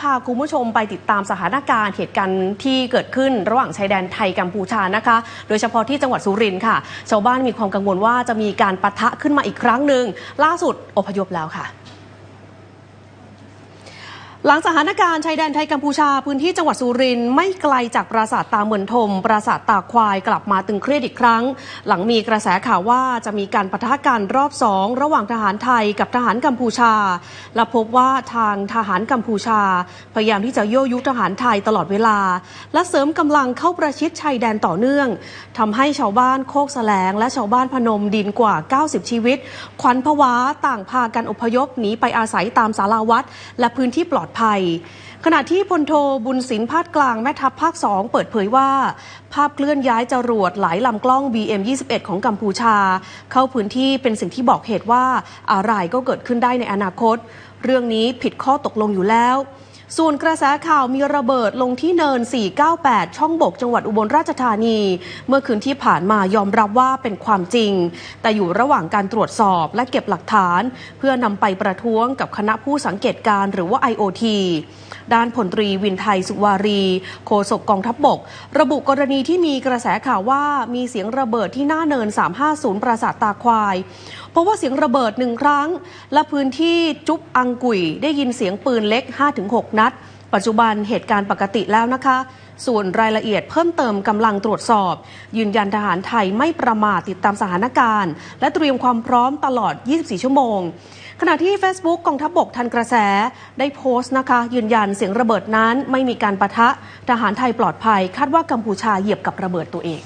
พาคุณผู้ชมไปติดตามสถานการณ์เหตุการณ์ที่เกิดขึ้นระหว่างชายแดนไทยกัมพูชานะคะ โดยเฉพาะที่จังหวัดสุรินทร์ค่ะ ชาวบ้านมีความกังวลว่าจะมีการปะทะขึ้นมาอีกครั้งหนึ่งล่าสุดอพยพแล้วค่ะ หลังสถานการณ์ชายแดนไทยกัมพูชาพื้นที่จังหวัดสุรินทร์ไม่ไกลจากปราสาทตาเหมือนทม ปราสาทตาควายกลับมาตึงเครียดอีกครั้ง หลังมีกระแสข่าวว่าจะมีการปะทะกันรอบสองระหว่างทหารไทยกับทหารกัมพูชา และพบว่าทางทหารกัมพูชา พยายามที่จะโยยุทหารไทยตลอดเวลา และเสริมกำลังเข้าประชิดชายแดนต่อเนื่องทำให้ชาวบ้านโคกแสลง และชาวบ้านพนมดินกว่า 90 ชีวิต ขวัญผวาต่างพากันอพยพหนีไปอาศัยตามสาราวัดและพื้นที่ปลอดภัย ขณะที่พลโทบุญสินพาดกลางแม่ทัพภาค 2 เปิดเผยว่า ภาพเคลื่อนย้ายจรวดหลายลำกล้อง BM21 ของกัมพูชา เข้าพื้นที่เป็นสิ่งที่บอกเหตุว่าอะไรก็เกิดขึ้นได้ในอนาคต เรื่องนี้ผิดข้อตกลงอยู่แล้ว ส่วนกระแสข่าวมีระเบิดลงที่เนิน 498 ช่องบกจังหวัดอุบลราชธานี เมื่อคืนที่ผ่านมายอมรับว่าเป็นความจริง แต่อยู่ระหว่างการตรวจสอบและเก็บหลักฐาน เพื่อนำไปประท้วงกับคณะผู้สังเกตการณ์หรือว่า IOT ด้านพลตรีวินไทยสุวารี โฆษกกองทัพบบก ระบุกรณีที่มีกระแสข่าวว่ามีเสียงระเบิดที่หน้าเนิน 350 ปราสาทตาควาย เพราะว่าเสียงระเบิดหนึ่งครั้ง และพื้นที่จุ๊บอังกุยได้ยินเสียงปืนเล็ก 5-6นัด ปัจจุบันเหตุการณ์ปกติแล้วนะคะ ส่วนรายละเอียดเพิ่มเติมกำลังตรวจสอบ ยืนยันทหารไทยไม่ประมาทติดตามสถานการณ์ และเตรียมความพร้อมตลอด 24 ชั่วโมงขณะที่ Facebook กองทัพบบกทันกระแสได้โพสต์นะคะ ยืนยันเสียงระเบิดนั้นไม่มีการประทะทหารไทยปลอดภัย คาดว่ากัมพูชาเหยียบกับระเบิดตัวเอง